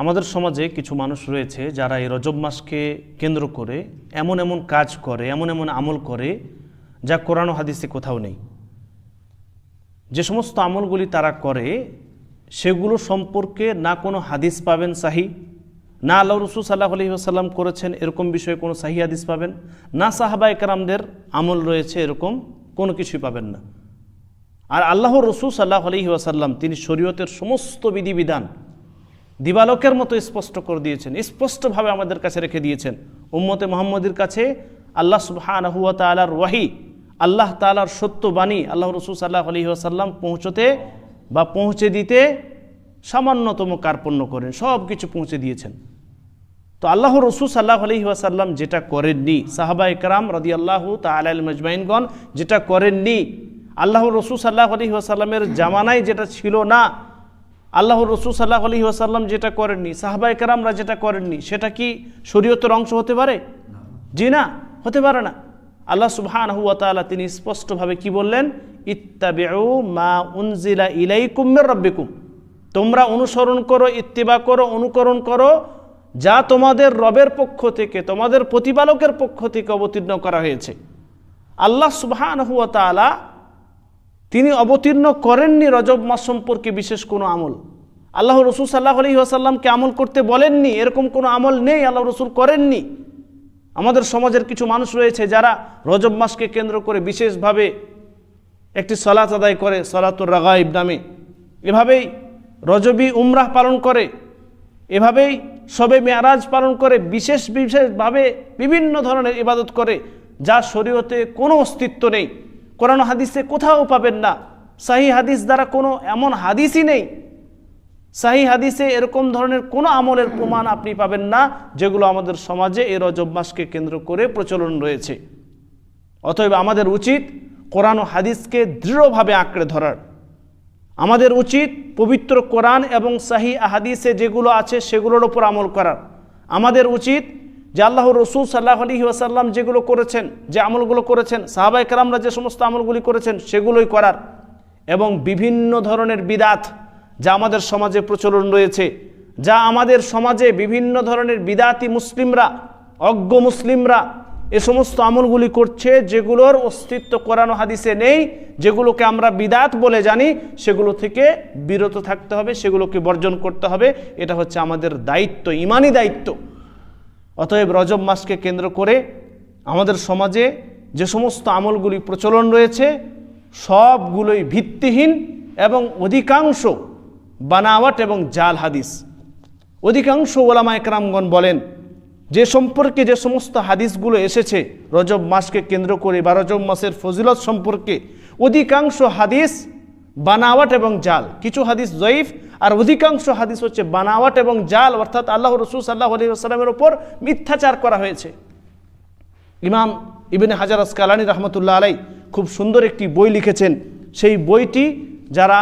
আমাদের সমাজে কিছু মানুষ রয়েছে যারা এই রজব মাসকে কেন্দ্র করে এমন এমন কাজ করে, এমন এমন আমল করে যা কোরআন হাদিসে কোথাও নেই। যে সমস্ত আমলগুলি তারা করে, সেগুলো সম্পর্কে না কোনো হাদিস পাবেন সাহি, না আল্লাহ রসুল সাল্লাহ আলহি আসাল্লাম করেছেন এরকম বিষয়ে কোনো সাহি হাদিস পাবেন, না সাহাবা একরামদের আমল রয়েছে এরকম কোনো কিছুই পাবেন না। আর আল্লাহ রসুল সাল্লাহ আলহি আসাল্লাম তিনি শরীয়তের সমস্ত বিধিবিধান দিবালকের মতো স্পষ্ট করে দিয়েছেন, স্পষ্টভাবে আমাদের কাছে রেখে দিয়েছেন। উম্মতে মোহাম্মদের কাছে আল্লাহ সুবাহানহুয়া তালার ওয়াহি, আল্লাহ তালার সত্য বাণী আল্লাহ রসুল সাল্লাহ আলী আসাল্লাম পৌঁছতে বা পৌঁছে দিতে সামান্যতম কার্পণ্য করেন সব কিছু পৌঁছে দিয়েছেন। তো আল্লাহ রসুল সাল্লাহ আলহি আসাল্লাম যেটা করেননি, সাহাবা একরাম রদি আল্লাহ তাল মজমাইনগণ যেটা করেননি আল্লাহ রসুল সাল্লাহ আলহি আসাল্লামের জামানায় যেটা ছিল না আল্লাহ রসুল সাল্লাহ আলহি আসাল্লাম যেটা করেননি সাহাবা একরামরা যেটা করেননি, সেটা কি শরীয়তের অংশ হতে পারে? জি না, হতে পারে না। আল্লাহ সুবহান হুয়া তাআলা তিনি স্পষ্টভাবে কি বললেন? ইত্তাবিউ মা উনজিলা ইলাইকুম মির রাব্বিকুম। তোমরা অনুসরণ করো, ইত্তিবা করো, অনুকরণ করো, যা তোমাদের রবের পক্ষ থেকে, তোমাদের প্রতিপালকের পক্ষ থেকে অবতীর্ণ করা হয়েছে। আল্লাহ সুবহান হুয়া তাআলা তিনি অবতীর্ণ করেননি রজব মাস সম্পর্কে বিশেষ কোনো আমল। আল্লাহ রসুল সাল্লাহ আলহি আসাল্লামকে আমল করতে বলেননি, এরকম কোনো আমল নেই আল্লাহ রসুল করেননি। আমাদের সমাজের কিছু মানুষ রয়েছে যারা রজব মাসকে কেন্দ্র করে বিশেষভাবে একটি সলাত আদায় করে, সলাতুর রাগাইব নামে। এভাবেই রজবি উমরাহ পালন করে, এভাবেই সবে মেয়ারাজ পালন করে, বিশেষ বিশেষভাবে বিভিন্ন ধরনের ইবাদত করে, যা শরীয়তে কোনো অস্তিত্ব নেই। কোরআন হাদিসে কোথাও পাবেন না। সাহি হাদিস দ্বারা কোনো এমন হাদিসই নেই। সাহি হাদিসে এরকম ধরনের কোনো আমলের প্রমাণ আপনি পাবেন না, যেগুলো আমাদের সমাজে এই রজব মাসকে কেন্দ্র করে প্রচলন রয়েছে। অতএব আমাদের উচিত কোরআন হাদিসকে দৃঢ়ভাবে আঁকড়ে ধরার। আমাদের উচিত পবিত্র কোরআন এবং সাহি হাদিসে যেগুলো আছে সেগুলোর ওপর আমল করার। আমাদের উচিত যে আল্লাহ রসুল সাল্লাহ আলী ওয়াসাল্লাম যেগুলো করেছেন, যে আমলগুলো করেছেন সাহাবাই কালামরা যে সমস্ত আমলগুলি করেছেন, সেগুলোই করার। এবং বিভিন্ন ধরনের বিদাত যা আমাদের সমাজে প্রচলন রয়েছে, যা আমাদের সমাজে বিভিন্ন ধরনের বিদাতি মুসলিমরা, অজ্ঞ মুসলিমরা এ সমস্ত আমলগুলি করছে, যেগুলোর অস্তিত্ব কোরআন হাদিসে নেই, যেগুলোকে আমরা বিদাত বলে জানি, সেগুলো থেকে বিরত থাকতে হবে, সেগুলোকে বর্জন করতে হবে। এটা হচ্ছে আমাদের দায়িত্ব, ইমানি দায়িত্ব। অতএব রজব মাসকে কেন্দ্র করে আমাদের সমাজে যে সমস্ত আমলগুলি প্রচলন রয়েছে, সবগুলোই ভিত্তিহীন এবং অধিকাংশ বানাওয়াট এবং জাল হাদিস। অধিকাংশ ওলামা একরামগণ বলেন, যে সম্পর্কে যে সমস্ত হাদিসগুলো এসেছে রজব মাসকে কেন্দ্র করে বা রজব মাসের ফজিলত সম্পর্কে, অধিকাংশ হাদিস বানাওয়াট এবং জাল। কিছু হাদিস জয়ীফ আর অধিকাংশ হাদিস হচ্ছে বানাওয়াট এবং জাল, অর্থাৎ আল্লাহ রসুল সাল্লাহ আলী আসসালামের ওপর মিথ্যাচার করা হয়েছে। ইমাম ইবিন হাজার আসকালানি রহমতুল্লাহ আলাই খুব সুন্দর একটি বই লিখেছেন। সেই বইটি যারা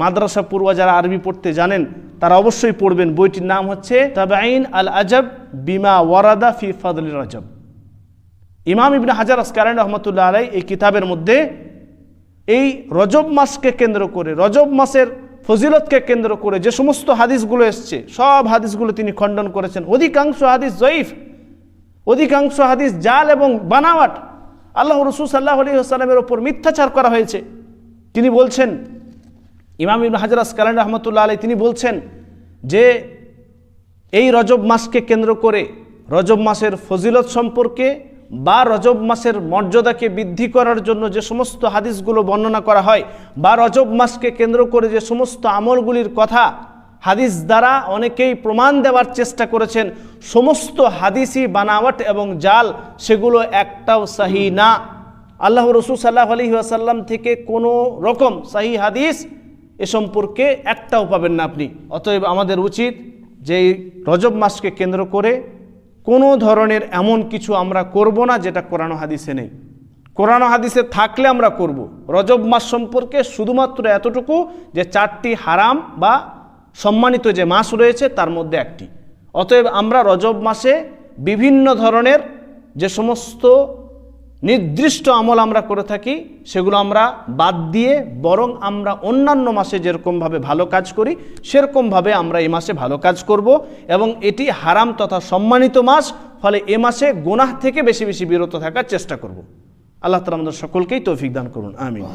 মাদ্রাসা পড়ুয়া, যারা আরবি পড়তে জানেন, তারা অবশ্যই পড়বেন। বইটির নাম হচ্ছে তাবাইন আল আজব বিমা ওয়ারাদা ফি ফাদল রাজব। ইমাম ইবিন হাজার আসকালানি রহমতুল্লাহ আলাই এই কিতাবের মধ্যে এই রজব মাসকে কেন্দ্র করে, রজব মাসের ফজিলতকে কেন্দ্র করে যে সমস্ত হাদিসগুলো এসছে, সব হাদিসগুলো তিনি খণ্ডন করেছেন। অধিকাংশ হাদিস জয়ীফ, অধিকাংশ হাদিস জাল এবং বানাওয়াট। আল্লাহ রসুল সাল্লাহ আলী আসসালামের ওপর মিথ্যাচার করা হয়েছে। তিনি বলছেন, ইমাম ইবন হাজার আসকালান রহমতুল্লাহ আলী তিনি বলছেন যে এই রজব মাসকে কেন্দ্র করে, রজব মাসের ফজিলত সম্পর্কে বা রজব মাসের মর্যাদাকে বৃদ্ধি করার জন্য যে সমস্ত হাদিসগুলো বর্ণনা করা হয়, বা রজব মাসকে কেন্দ্র করে যে সমস্ত আমলগুলির কথা হাদিস দ্বারা অনেকেই প্রমাণ দেওয়ার চেষ্টা করেছেন, সমস্ত হাদিসই বানাওয়াট এবং জাল সেগুলো একটাও সাহি না। আল্লাহ রসুল সাল্লাহ আলী আসাল্লাম থেকে কোনো রকম সাহি হাদিস এ সম্পর্কে একটাও পাবেন না আপনি। অতএব আমাদের উচিত যে রজব মাসকে কেন্দ্র করে কোনো ধরনের এমন কিছু আমরা করব না যেটা কোরআন হাদিসে নেই। কোরআন হাদিসে থাকলে আমরা করব। রজব মাস সম্পর্কে শুধুমাত্র এতটুকু যে চারটি হারাম বা সম্মানিত যে মাস রয়েছে তার মধ্যে একটি। অতএব আমরা রজব মাসে বিভিন্ন ধরনের যে সমস্ত নির্দিষ্ট আমল আমরা করে থাকি, সেগুলো আমরা বাদ দিয়ে বরং আমরা অন্যান্য মাসে যেরকমভাবে ভালো কাজ করি, সেরকমভাবে আমরা এ মাসে ভালো কাজ করব এবং এটি হারাম তথা সম্মানিত মাস, ফলে এ মাসে গোনাহ থেকে বেশি বেশি বিরত থাকার চেষ্টা করব। আল্লাহ তালা আমাদের সকলকেই তৌফিক দান করুন, আমিন।